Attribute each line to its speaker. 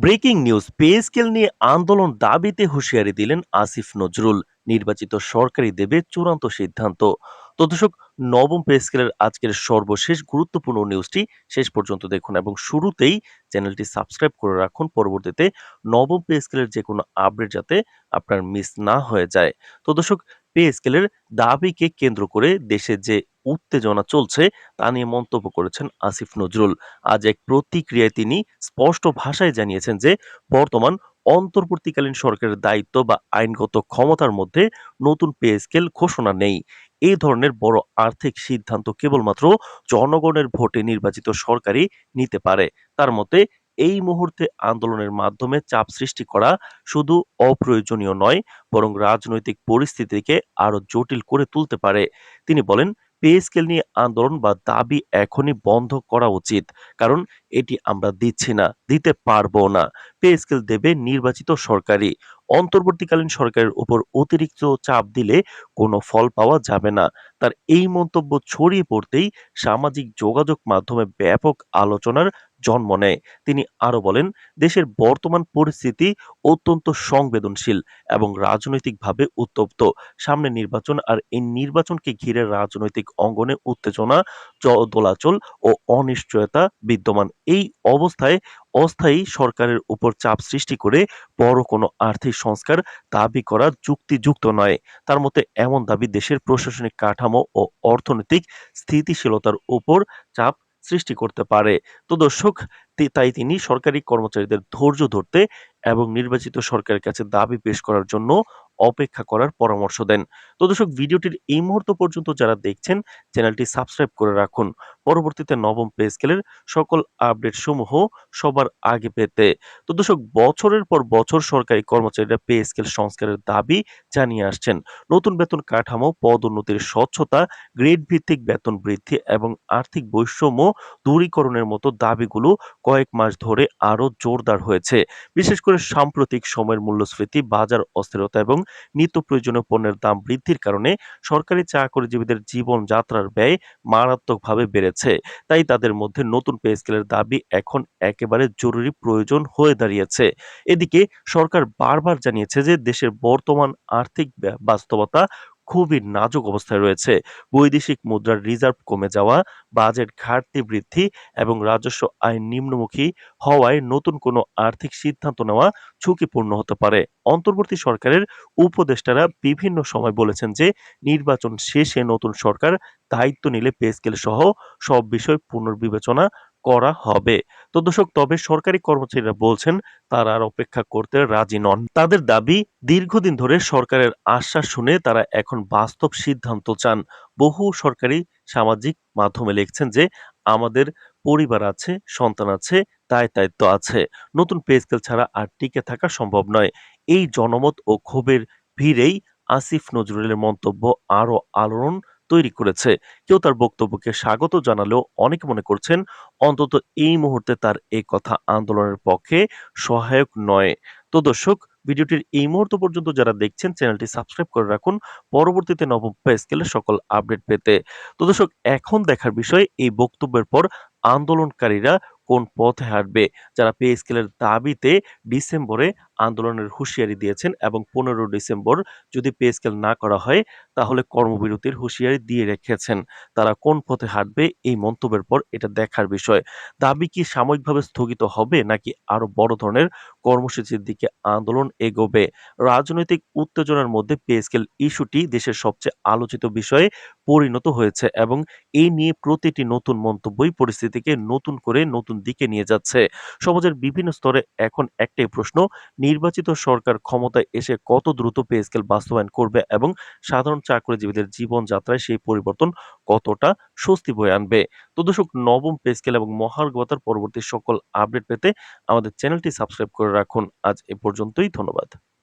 Speaker 1: Breaking news, pay scale নিয়ে আন্দোলন দাবিতে হুঁশিয়ারি দিলেন আসিফ নজরুল। নির্বাচিত সরকারি দেবে চূড়ান্ত সিদ্ধান্ত। তো দর্শক, নবম পে স্কেলের আজকের সর্বশেষ গুরুত্বপূর্ণ নিউজটি শেষ পর্যন্ত দেখুন এবং শুরুতেই চ্যানেলটি সাবস্ক্রাইব করে রাখুন। পরবর্তীতে নবম পে স্কেলের যে কোনো আপডেট যাতে আপনার মিস না হয়ে যায়। তো দর্শক, পে স্কেলের দাবিকে কেন্দ্র করে দেশে যে উত্তেজনা চলছে তা নিয়ে মন্তব্য করেছেন আসিফ নজরুল। আজ এক প্রতিক্রিয়ায় তিনি স্পষ্ট ভাষায় জানিয়েছেন যে, বর্তমান অন্তর্বর্তীকালীন সরকারের দায়িত্ব বা আইনগত ক্ষমতার মধ্যে নতুন পে স্কেল ঘোষণা নেই। এই ধরনের বড় আর্থিক সিদ্ধান্ত কেবলমাত্র জনগণের ভোটে নির্বাচিত সরকারই নিতে পারে। তার মতে, এই মুহূর্তে আন্দোলনের মাধ্যমে চাপ সৃষ্টি করা শুধু অপ্রয়োজনীয় নয়, বরং রাজনৈতিক পরিস্থিতিকে আরও জটিল করে তুলতে পারে। তিনি বলেন পে স্কেল নিয়ে আন্দোলন বা দাবি এখনই বন্ধ করা উচিত। কারণ এটি আমরা দিচ্ছি না, দিতে পারব না। পে স্কেল দেবে নির্বাচিত সরকারি অন্তর্বর্তীকালীন সরকারের উপর অতিরিক্ত চাপ দিলে কোনো ফল পাওয়া যাবে না। তার এই মন্তব্য ছড়িয়ে পড়তেই সামাজিক যোগাযোগ মাধ্যমে ব্যাপক আলোচনার জন্ম নেয়। তিনি আরও বলেন, দেশের বর্তমান পরিস্থিতি অত্যন্ত সংবেদনশীল এবং রাজনৈতিকভাবে উত্তপ্ত। সামনে নির্বাচন আর এই নির্বাচনকে ঘিরে রাজনৈতিক অঙ্গনে উত্তেজনা দোলাচল ও অনিশ্চয়তা বিদ্যমান। এই অবস্থায় অস্থায়ী সরকারের উপর চাপ সৃষ্টি করে বড় কোনো আর্থিক সংস্কার দাবি করা যুক্তিযুক্ত নয়। তার মতে, এমন দাবি দেশের প্রশাসনিক কাঠামো ও অর্থনৈতিক স্থিতিশীলতার উপর চাপ সৃষ্টি করতে পারে। তো দর্শক তাই তিনি সরকারি কর্মচারীদের ধৈর্য ধরতে এবং নির্বাচিত সরকারের কাছে দাবি পেশ করার জন্য অপেক্ষা করার পরামর্শ দেন। তো দর্শক, ভিডিওটির এই মুহূর্ত পর্যন্ত যারা দেখছেন, চ্যানেলটি সাবস্ক্রাইব করে রাখুন। পরবর্তীতে নবম পে স্কেলের সকল আপডেট সমূহ সবার আগে পেতে। তো দর্শক, বছরের পর বছর সরকারি কর্মচারীরা পে স্কেল সংস্কারের দাবি জানিয়ে আসছেন। নতুন বেতন কাঠামো, পদোন্নতির স্বচ্ছতা, গ্রেড ভিত্তিক বেতন বৃদ্ধি এবং আর্থিক বৈষম্য দূরীকরণের মতো দাবিগুলো কয়েক মাস ধরে আরও জোরদার হয়েছে। বিশেষ করে সাম্প্রতিক সময়ের মূল্যস্ফীতি, বাজার অস্থিরতা এবং নিত্য প্রয়োজনীয় পণ্যের দাম বৃদ্ধির কারণে সরকারি চাকরিজীবীদের জীবনযাত্রার ব্যয় মারাত্মকভাবে বেড়েছে। তাই তাদের মধ্যে নতুন পে স্কেলের দাবি এখন একেবারে জরুরি প্রয়োজন হয়ে দাঁড়িয়েছে। এদিকে সরকার বারবার জানিয়েছে যে দেশের বর্তমান আর্থিক বাস্তবতা খুবই নাজুক অবস্থায় রয়েছে। বৈদেশিক মুদ্রার রিজার্ভ কমে যাওয়া, বাজেট ঘাটতি বৃদ্ধি এবং রাজস্ব আয় নিম্নমুখী হওয়ায় নতুন কোনো আর্থিক সিদ্ধান্ত নেওয়া ঝুঁকিপূর্ণ হতে পারে। অন্তর্বর্তী সরকারের উপদেষ্টারা বিভিন্ন সময় বলেছেন যে, নির্বাচন শেষে নতুন সরকার দায়িত্ব নিলে পে স্কেল সহ সব বিষয় পুনর্বিবেচনা করা হবে। তো দর্শক, তবে সরকারি কর্মচারীরা বলছেন, তারা আর অপেক্ষা করতে রাজি নন। তাদের দাবি, দীর্ঘদিন ধরে সরকারের আশ্বাস শুনে তারা এখন বাস্তব সিদ্ধান্ত চান। বহু সরকারি সামাজিক মাধ্যমে লিখছেন যে, আমাদের পরিবার আছে, সন্তান আছে, তাই দায়িত্ব আছে। নতুন পে স্কেল ছাড়া আর টিকে থাকা সম্ভব নয়। এই জনমত ও ক্ষোভের ভিড়েই আসিফ নজরুলের মন্তব্য আরও আলোড়ন তৈরি করেছে। কেউ তার বক্তব্যকে স্বাগত জানালেও অনেকে মনে করছেন অন্তত এই মুহূর্তে তার এই কথা আন্দোলনের পক্ষে সহায়ক নয়। তো দর্শক, ভিডিওটির এই মুহূর্ত পর্যন্ত যারা দেখছেন, চ্যানেলটি সাবস্ক্রাইব করে রাখুন। পরবর্তীতে নবম পে স্কেলের সকল আপডেট পেতে। তো দর্শক, এখন দেখার বিষয়, এই বক্তব্যের পর আন্দোলনকারীরা কোন পথে হাঁটবে? যারা পে স্কেলের দাবিতে ডিসেম্বরে আন্দোলনের হুঁশিয়ারি দিয়েছেন এবং পনেরো ডিসেম্বর যদি পে স্কেল না করা হয়, তাহলে কর্মবিরতির হুঁশিয়ারি দিয়ে রেখেছেন। তারা কোন পথে হাঁটবে এই মন্তব্যের পর এটা দেখার বিষয়। দাবি কি সাময়িকভাবে স্থগিত হবে নাকি আরও বড় ধরনের কর্মসূচির দিকে আন্দোলন এগোবে? রাজনৈতিক উত্তেজনার মধ্যে পে স্কেল ইস্যুটি দেশের সবচেয়ে আলোচিত বিষয়ে পরিণত হয়েছে এবং এই নিয়ে প্রতিটি নতুন মন্তব্যই পরিস্থিতিকে নতুন করে নতুন দিকে নিয়ে যাচ্ছে। সমাজের বিভিন্ন স্তরে এখন একটাই প্রশ্ন নির্বাচিত সরকার ক্ষমতায় এসে কত দ্রুত পে স্কেল বাস্তবায়ন করবে এবং সাধারণ চাকরিজীবীদের জীবনযাত্রায় সেই পরিবর্তন কতটা স্বস্তি বয়ে আনবে? তো দর্শক, নবম পে স্কেল এবং মহার্ঘতার পরবর্তী সকল আপডেট পেতে আমাদের চ্যানেলটি সাবস্ক্রাইব করে রাখুন। আজ এ পর্যন্তই, ধন্যবাদ।